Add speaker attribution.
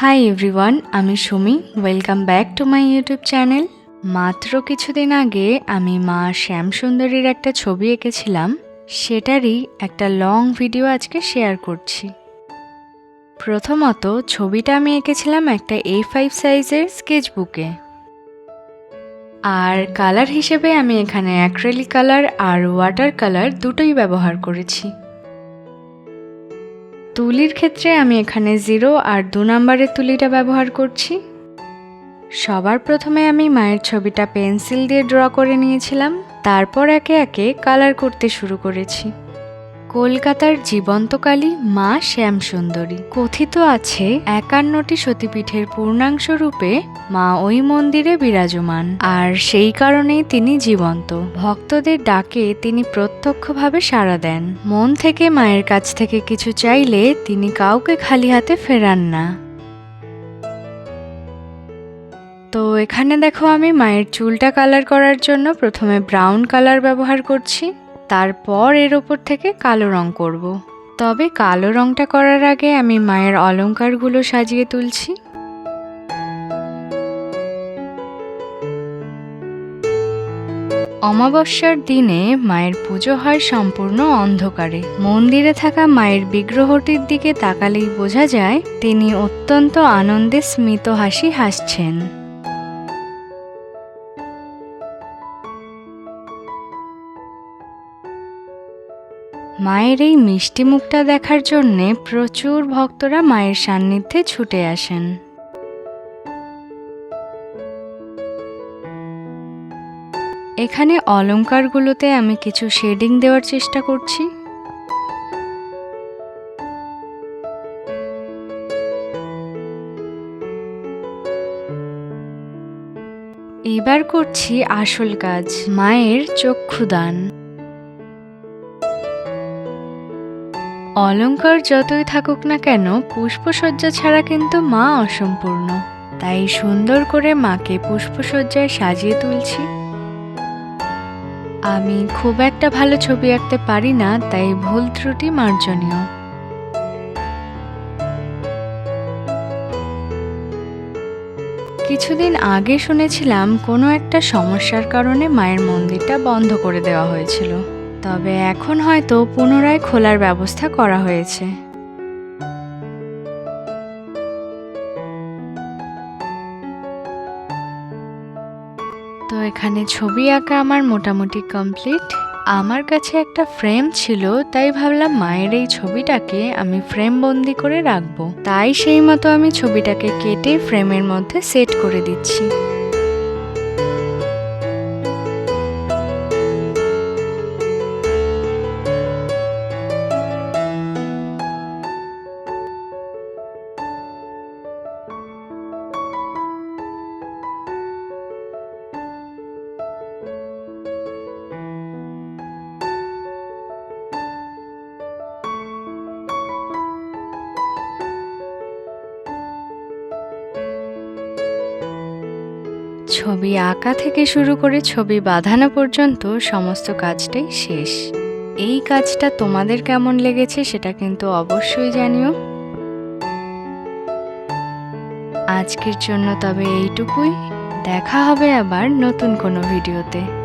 Speaker 1: High everyone আমি Sumi. Welcome back to my YouTube channel মাত্র কিছুদিন আগে আমি মা শ্যামসুন্দরীর একটা ছবি এঁকেছিলাম। সেটারই একটা লং ভিডিও আজকে শেয়ার করছি। প্রথমত, ছবিটা আমি এঁকেছিলাম একটা এ ফাইভ সাইজের স্কেচবুকে আর কালার হিসেবে আমি এখানে অ্যাক্রেলিক কালার আর ওয়াটার কালার দুটোই ব্যবহার করেছি। তুলির ক্ষেত্রে আমি এখানে জিরো আর দু নম্বরের তুলিটা ব্যবহার করছি। সবার প্রথমে আমি মায়ের ছবিটা পেন্সিল দিয়ে ড্র করে নিয়েছিলাম। তারপর একে একে কালার করতে শুরু করেছি। কলকাতার জীবন্তকালী মা শ্যামসুন্দরী। কথিত আছে একান্নটি সতীপীঠের পূর্ণাংশ রূপে মা ওই মন্দিরে বিরাজমান। আর সেই কারণেই তিনি জীবন্ত। ভক্তদের ডাকে তিনি প্রত্যক্ষভাবে সাড়া দেন। মন থেকে মায়ের কাছ থেকে কিছু চাইলে তিনি কাউকে খালি হাতে ফেরান না। তো এখানে দেখো আমি মায়ের চুলটা কালার করার জন্য প্রথমে ব্রাউন কালার ব্যবহার করছি। তারপর এর ওপর থেকে কালো রং করব। তবে কালো রংটা করার আগে আমি মায়ের অলংকারগুলো সাজিয়ে তুলছি। অমাবস্যার দিনে মায়ের পুজো হয় সম্পূর্ণ অন্ধকারে। মন্দিরে থাকা মায়ের বিগ্রহটির দিকে তাকালেই বোঝা যায়, তিনি অত্যন্ত আনন্দে স্মিত হাসি হাসছেন। মায়ের এই মিষ্টি মুখটা দেখার জন্যে প্রচুর ভক্তরা মায়ের সান্নিধ্যে ছুটে আসেন। এখানে অলঙ্কারগুলোতে আমি কিছু শেডিং দেওয়ার চেষ্টা করছি। এবার করছি আসল কাজ, মায়ের চক্ষুদান। অলংকার যতই থাকুক না কেন, পুষ্পসজ্জা ছাড়া কিন্তু মা অসম্পূর্ণ। তাই সুন্দর করে মাকে পুষ্পসজ্জায় সাজিয়ে তুলছি। আমি খুব একটা ভালো ছবি আঁকতে পারি না, তাই ভুল ত্রুটি মার্জনীয়। কিছুদিন আগে শুনেছিলাম কোনো একটা সমস্যার কারণে মায়ের মন্দিরটা বন্ধ করে দেওয়া হয়েছিল। তবে এখন হয়তো পুনরায় খোলার ব্যবস্থা করা হয়েছে। তো এখানে ছবি আঁকা আমার মোটামুটি কমপ্লিট। আমার কাছে একটা ফ্রেম ছিল, তাই ভাবলাম মায়ের এই ছবিটাকে আমি ফ্রেম বন্দি করে রাখব। তাই সেই মতো আমি ছবিটাকে কেটে ফ্রেমের মধ্যে সেট করে দিচ্ছি। ছবি আঁকা থেকে শুরু করে ছবি বাঁধানো পর্যন্ত সমস্ত কাজটাই শেষ। এই কাজটা তোমাদের কেমন লেগেছে সেটা কিন্তু অবশ্যই জানিও। আজকের জন্য তবে এইটুকুই। দেখা হবে আবার নতুন কোনো ভিডিওতে।